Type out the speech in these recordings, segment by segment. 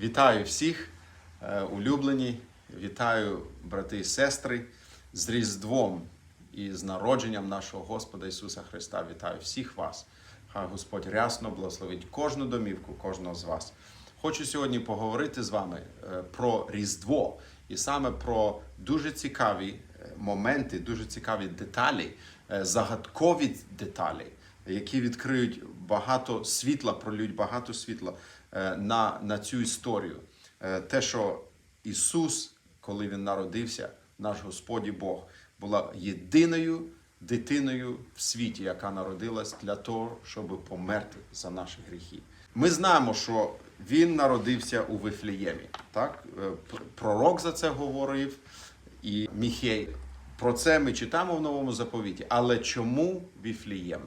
Вітаю всіх, е, улюблені, вітаю брати і сестри з Різдвом і з народженням нашого Господа Ісуса Христа. Вітаю всіх вас. Хай Господь рясно благословить кожну домівку, кожного з вас. Хочу сьогодні поговорити з вами е, про Різдво і саме про дуже цікаві е, моменти, дуже цікаві деталі, загадкові деталі, які відкриють багато світла, пролють багато світла на, на цю історію. Е, Те, що Ісус, коли Він народився, наш Господь і Бог, була єдиною дитиною в світі, яка народилась для того, щоб померти за наші гріхи. Ми знаємо, що він народився у Вифлеємі. Так? Е, Пророк за це говорив і Міхей. Про це ми читаємо в новому заповіті. Але чому Віфлеєм?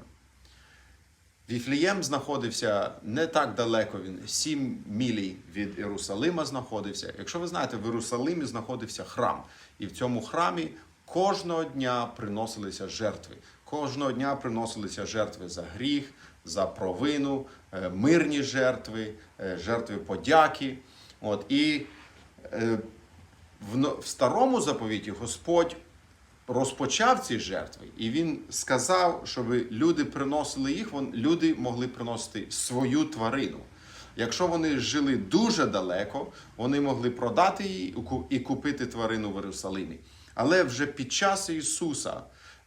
Віфлеєм знаходився не так далеко, він 7 мілій від Єрусалима знаходився. Якщо ви знаєте, в Єрусалимі знаходився храм, і в цьому храмі кожного дня приносилися жертви. Кожного дня приносилися жертви за гріх, за провину, е, мирні жертви, е, жертви подяки. От, і е, в старому заповіті Господь розпочав ці жертви, і він сказав, щоб люди приносили їх, вон- люди могли приносити свою тварину. Якщо вони жили дуже далеко, вони могли продати її і ку- і купити тварину в Єрусалимі. Але вже під час Ісуса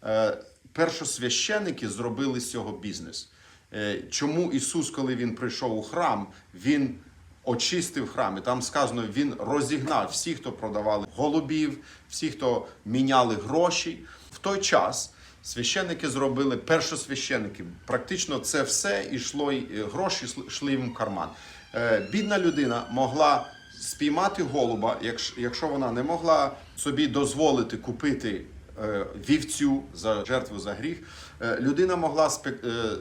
е, першосвященники зробили з цього бізнес. Е, Чому Ісус, коли Він прийшов у храм, Він очистив храм. І там сказано, він розігнав всіх, хто продавали голубів, всіх, хто міняли гроші. В той час священники зробили першосвященники. Практично це все йшло, і е, гроші йшли- їм в карман. Е, Бідна людина могла спіймати голуба, якщо, вона не могла собі дозволити купити вівцю за жертву за гріх, е, людина могла е,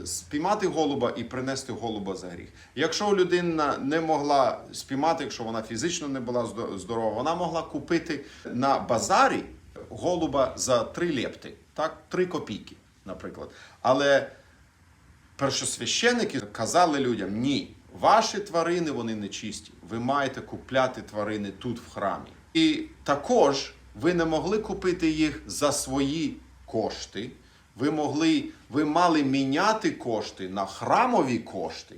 спіймати голуба і принести голуба за гріх. Якщо людина не могла спіймати, якщо вона фізично не була здорова, вона могла купити на базарі голуба за три лепти, так, три копійки, наприклад. Але першосвященники казали людям: ні, ваші тварини вони не чисті. Ви маєте купляти тварини тут в храмі. І також ви не могли купити їх за свої кошти. Ви могли, ви мали міняти кошти на храмові кошти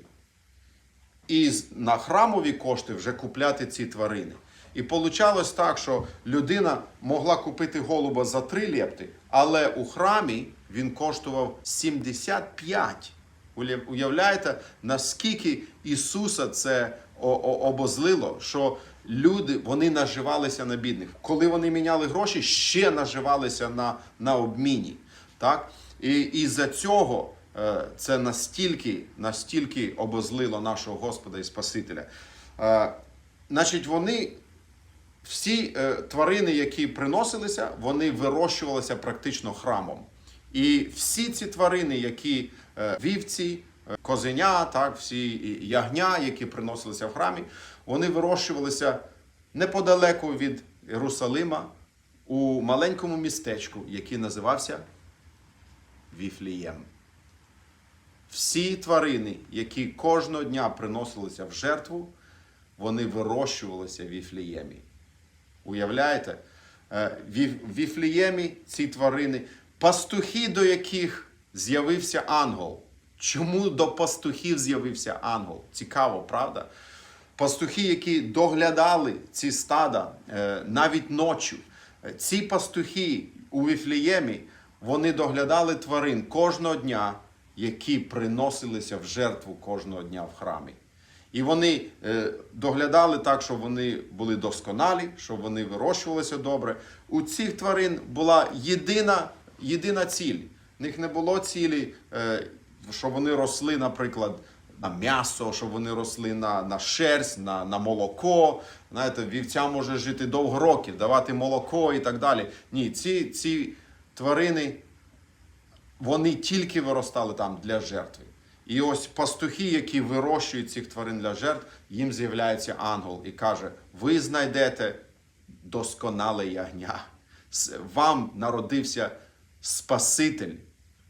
і на храмові кошти вже купляти ці тварини. І получалось так, що людина могла купити голуба за 3 лепти, але у храмі він коштував 75. Уявляєте, наскільки Ісуса це обозлило, що люди вони наживалися на бідних. Коли вони міняли гроші, ще наживалися на, на обміні. Так? І, і за цього е, це настільки, настільки обозлило нашого Господа і Спасителя. Е, Значить, вони всі е, тварини, які приносилися, вони вирощувалися практично храмом. І всі ці тварини, які е, вівці, козеня, так, всі ягня, які приносилися в храмі, вони вирощувалися неподалеку від Єрусалима у маленькому містечку, який називався Віфлієм. Всі тварини, які кожного дня приносилися в жертву, вони вирощувалися в Віфліємі. Уявляєте? Е, В Віфліємі ці тварини, пастухи, до яких з'явився ангел. Чому до пастухів з'явився ангел? Цікаво, правда? Пастухи, які доглядали ці стада е, навіть ночі. Е, Ці пастухи у Віфліємі, вони доглядали тварин кожного дня, які приносилися в жертву кожного дня в храмі. І вони е, доглядали так, щоб вони були досконалі, щоб вони вирощувалися добре. У цих тварин була єдина, єдина ціль. В них не було цілі, щоб вони росли, наприклад, на м'ясо, щоб вони росли на, на шерсть, на, на молоко. Знаєте, вівця може жити довго років, давати молоко і так далі. Ні, ці, ці тварини вони тільки виростали там для жертви. І ось пастухи, які вирощують цих тварин для жертв, їм з'являється ангел і каже: ви знайдете досконале ягня. Вам народився Спаситель,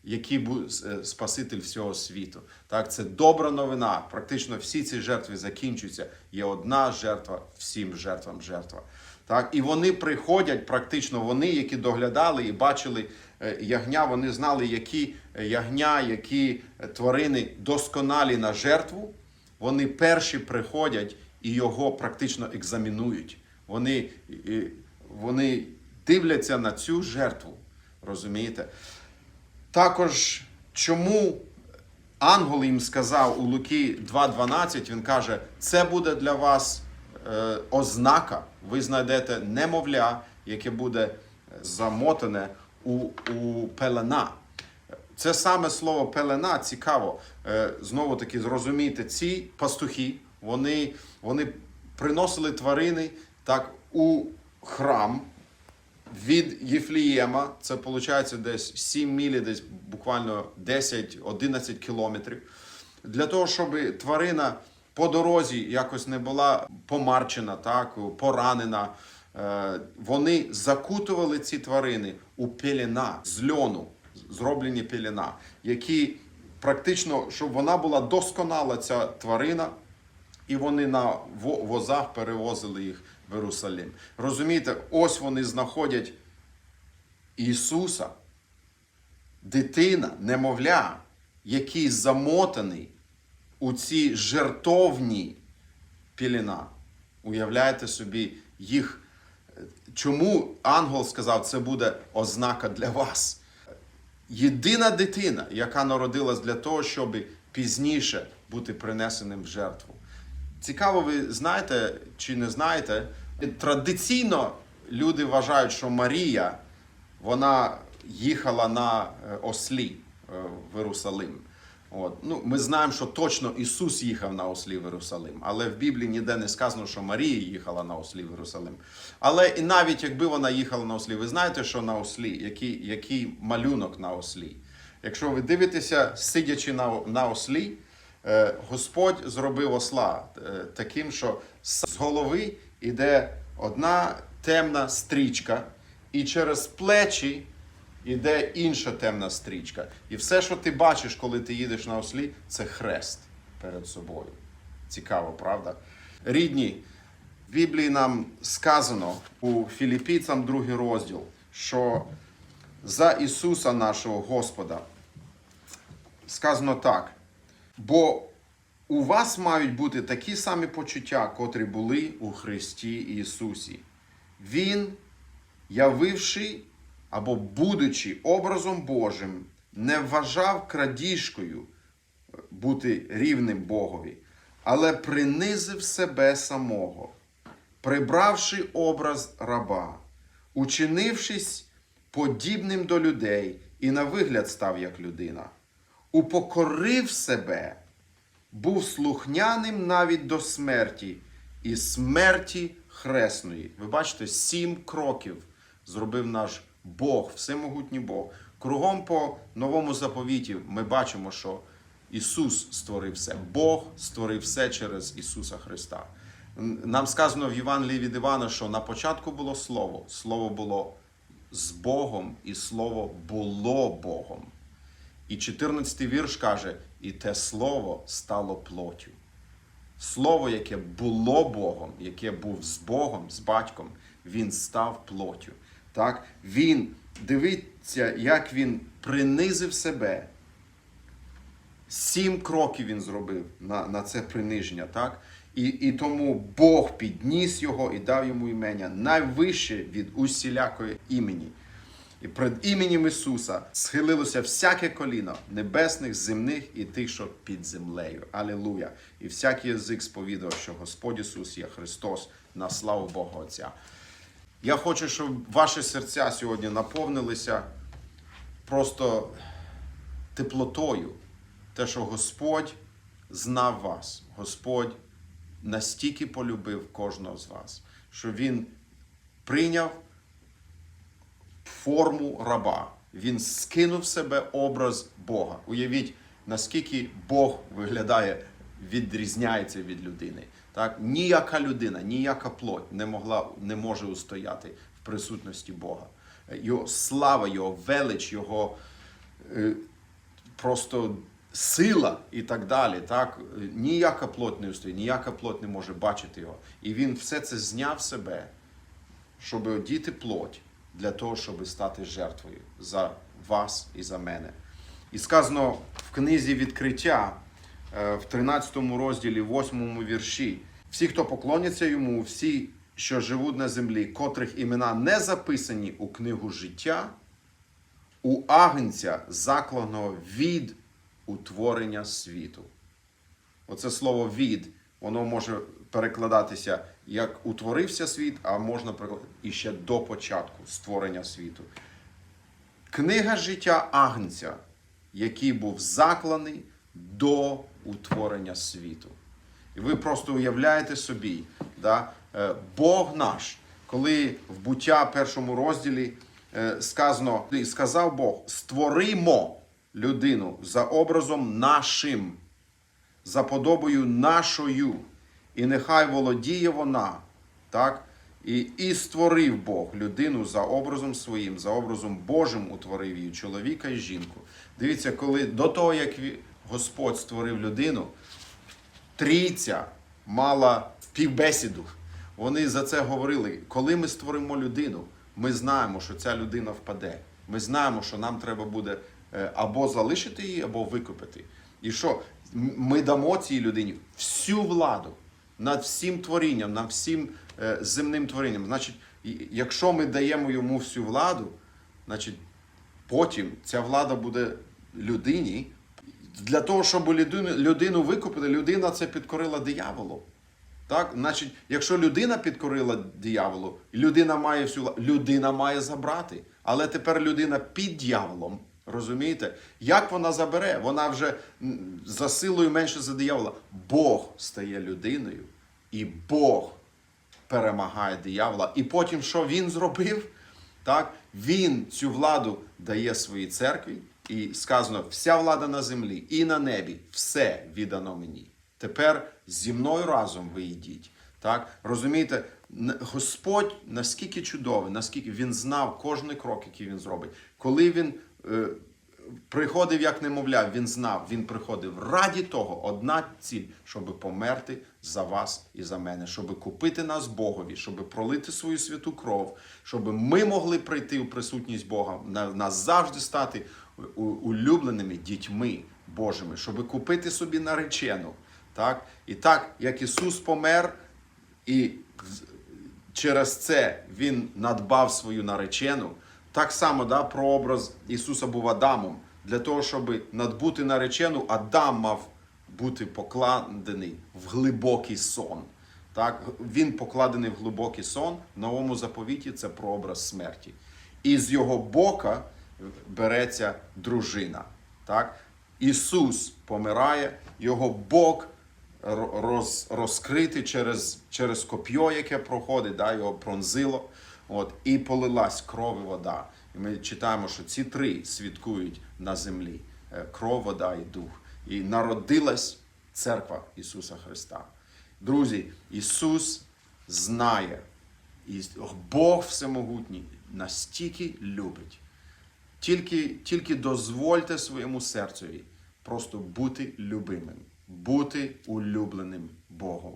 який був е, Спаситель всього світу. Так, це добра новина. Практично всі ці жертви закінчуються. Є одна жертва, всім жертвам жертва. Так, і вони приходять, практично вони, які доглядали і бачили е, ягня, вони знали, які е, ягня, які тварини досконалі на жертву. Вони перші приходять і його практично екзамінують. Вони, вони дивляться на цю жертву. Розумієте? Також чому ангел їм сказав у Луки 2.12, він каже, це буде для вас е, ознака. Ви знайдете немовля, яке буде замотане у, у пелена. Це саме слово пелена цікаво. Е, знову таки зрозуміти, ці пастухи, вони, вони приносили тварини так у храм від Єфлієма, це виходить десь 7 мілі, десь буквально 10-11 кілометрів. Для того, щоб тварина по дорозі якось не була помарчена, так, поранена. е, Вони закутували ці тварини у пелена з льону, зроблені пелена, які практично, щоб вона була досконала, ця тварина, і вони на возах перевозили їх в Єрусалим. Розумієте, ось вони знаходять Ісуса, дитина, немовля, який замотаний у ці жертовні піліна. Уявляєте собі їх. Чому ангел сказав, це буде ознака для вас? єдина дитина, яка народилась для того, щоб пізніше бути принесеним в жертву. Цікаво, ви знаєте чи не знаєте, традиційно люди вважають, що Марія вона їхала на е, ослі е, в Єрусалим. От. Ну, ми знаємо, що точно Ісус їхав на ослі в Єрусалим, але в Біблії ніде не сказано, що Марія їхала на ослі в Єрусалим. Але і навіть якби вона їхала на ослі, ви знаєте, що на ослі, який, який малюнок на ослі. Якщо ви дивитеся, сидячи на, на ослі, е, Господь зробив осла таким, що з голови йде одна темна стрічка, і через плечі іде інша темна стрічка. І все, що ти бачиш, коли ти їдеш на ослі, це хрест перед собою. Цікаво, правда? Рідні, в Біблії нам сказано у Філіппійцям другий розділ, що за Ісуса нашого Господа сказано так. Бо у вас мають бути такі самі почуття, котрі були у Христі Ісусі. Він, явивши або будучи образом Божим, не вважав крадіжкою е, бути рівним Богові, але принизив себе самого, прибравши образ раба, учинившись подібним до людей і на вигляд став як людина, упокорив себе, був слухняним навіть до смерті і смерті хресної. Ви бачите, сім кроків зробив наш Бог, всемогутній Бог. Кругом по новому заповіті ми бачимо, що Ісус створив все. Бог створив все через Ісуса Христа. Нам сказано в Євангелії від Івана, що на початку було Слово, Слово було з Богом, і Слово було Богом. І 14 вірш каже: і те слово стало плоттю. Слово, яке було Богом, яке був з Богом, з батьком, він став плоттю. Так? Він дивиться, як він принизив себе. Сім кроків він зробив на, на це приниження. Так? І, і тому Бог підніс його і дав йому імення найвище від усілякої імені. І перед іменем Ісуса схилилося всяке коліно небесних, земних і тих, що під землею. Алілуя! І всякий язик сповідав, що Господь Ісус є Христос на славу Бога Отця. Я хочу, щоб ваші серця сьогодні наповнилися просто теплотою, те, що Господь знав вас, Господь настільки полюбив кожного з вас, що Він прийняв форму раба. Він скинув себе образ Бога. Уявіть, наскільки Бог виглядає, відрізняється від людини. Так? Ніяка людина, ніяка плоть не могла, не може устояти в присутності Бога. Його слава, його велич, його е, просто сила і так далі. Так? Ніяка плоть не устоїть, ніяка плоть не може бачити його. І він все це зняв себе, щоб одіти плоть для того, щоб стати жертвою за вас і за мене. І сказано в книзі відкриття е, в 13 розділі, 8 вірші: всі, хто поклоняться йому, всі, що живуть на землі, котрих імена не записані у книгу життя, у агнця, закланого від утворення світу. Оце слово від, воно може перекладатися як утворився світ, а можна і ще до початку створення світу. Книга життя Агнця, який був закланий до утворення світу. І ви просто уявляєте собі, да, е, Бог наш, коли в буття першому розділі е, сказано, сказав Бог: створимо людину за образом нашим, за подобою нашою, і нехай володіє вона. Так? І, і створив Бог людину за образом своїм, за образом Божим утворив її, чоловіка і жінку. Дивіться, коли до того, як Господь створив людину, трійця мала співбесіду. Вони за це говорили. Коли ми створимо людину, ми знаємо, що ця людина впаде. Ми знаємо, що нам треба буде е, або залишити її, або викупити. І що? Ми дамо цій людині всю владу над всім творінням, над всім е, земним творінням. Значить, якщо ми даємо йому всю владу, значить, потім ця влада буде людині. Для того, щоб людину, людину викупити, людина це підкорила дияволу. Так? Значить, якщо людина підкорила дияволу, людина має всю вла- людина має забрати. Але тепер людина під дияволом. Розумієте? Як вона забере? Вона вже за силою менше за диявола. Бог стає людиною, і Бог перемагає диявола. І потім, що він зробив? Так? Він цю владу дає своїй церкві, і сказано: вся влада на землі і на небі, все віддано мені. Тепер зі мною разом ви йдіть. Так? Розумієте, Господь наскільки чудовий, наскільки він знав кожний крок, який він зробить. Коли він приходив як немовля, він знав, він приходив раді того, одна ціль, щоб померти за вас і за мене, щоб купити нас Богові, щоб пролити свою святу кров, щоб ми могли прийти у присутність Бога, на- назавжди стати улюбленими дітьми Божими, щоб купити собі наречену. Так? І так, як Ісус помер, і через це Він надбав свою наречену. Так само да, прообраз Ісуса був Адамом. Для того, щоб надбути наречену, Адам мав бути покладений в глибокий сон. Так? Він покладений в глибокий сон. В новому заповіті це прообраз смерті. І з його бока береться дружина. Так? Ісус помирає, його бок ро- роз, розкритий через, через коп'є, яке проходить, да, його пронзило. От, і полилась кров і вода. І ми читаємо, що ці три свідкують на землі: Е, кров, вода і дух. І народилась церква Ісуса Христа. Друзі, Ісус знає, і Бог Всемогутній настільки любить. Тільки, тільки дозвольте своєму серцеві просто бути любимим, бути улюбленим Богом.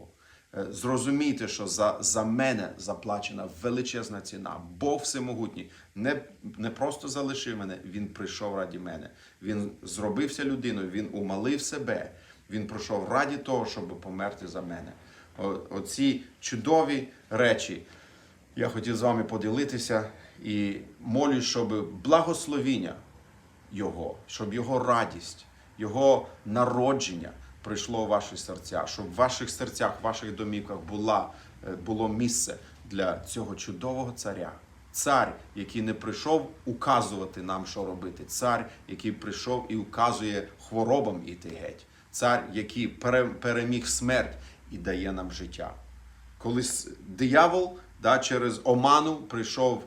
Е, Зрозумійте, що за, за мене заплачена величезна ціна. Бог всемогутній не, не просто залишив мене, Він прийшов раді мене. Він зробився людиною, він умалив себе. Він прийшов раді того, щоб померти за мене. О- Оці чудові речі я хотів з вами поділитися і молю, щоб благословіння Його, щоб Його радість, Його народження прийшло у ваші серця, щоб в ваших серцях, в ваших домівках була, е, було місце для цього чудового царя. Цар, який не прийшов указувати нам, що робити. Цар, який прийшов і указує хворобам іти геть. Цар, який переміг смерть і дає нам життя. Коли диявол да, через оману прийшов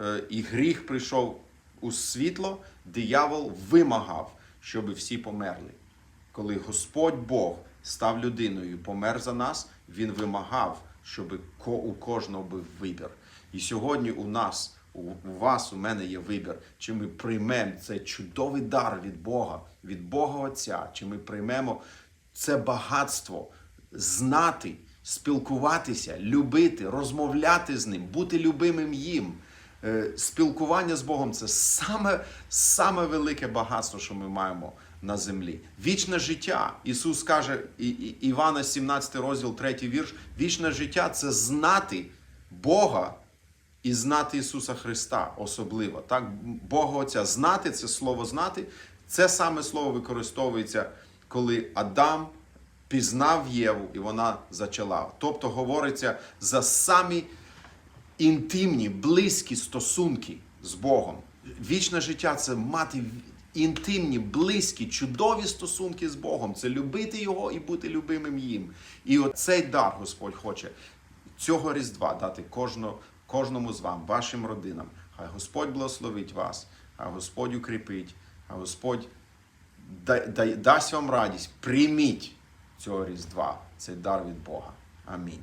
е, і гріх прийшов у світло, диявол вимагав, щоб всі померли. Коли Господь Бог став людиною помер за нас, Він вимагав, щоб у кожного був вибір. І сьогодні у нас у, вас, у мене є вибір, чи ми приймемо цей чудовий дар від Бога, від Бога Отця, чи ми приймемо це багатство знати, спілкуватися, любити, розмовляти з ним, бути любимим їм. Е, Спілкування з Богом це саме, саме велике багатство, що ми маємо на землі. Вічне життя. Ісус каже, Івана 17 розділ, 3 вірш. Вічне життя це знати Бога і знати Ісуса Христа особливо. Так, Бога Отця знати це слово знати. Це саме слово використовується, коли Адам пізнав Єву і вона зачала. Тобто говориться за самі інтимні, близькі стосунки з Богом. Вічне життя це мати інтимні, близькі, чудові стосунки з Богом. Це любити Його і бути любимим їм. І оцей дар Господь хоче цього Різдва дати кожно, кожному з вам, вашим родинам. Хай Господь благословить вас, хай Господь укріпить, хай Господь да- да- дасть вам радість. Прийміть цього Різдва, цей дар від Бога. Амінь.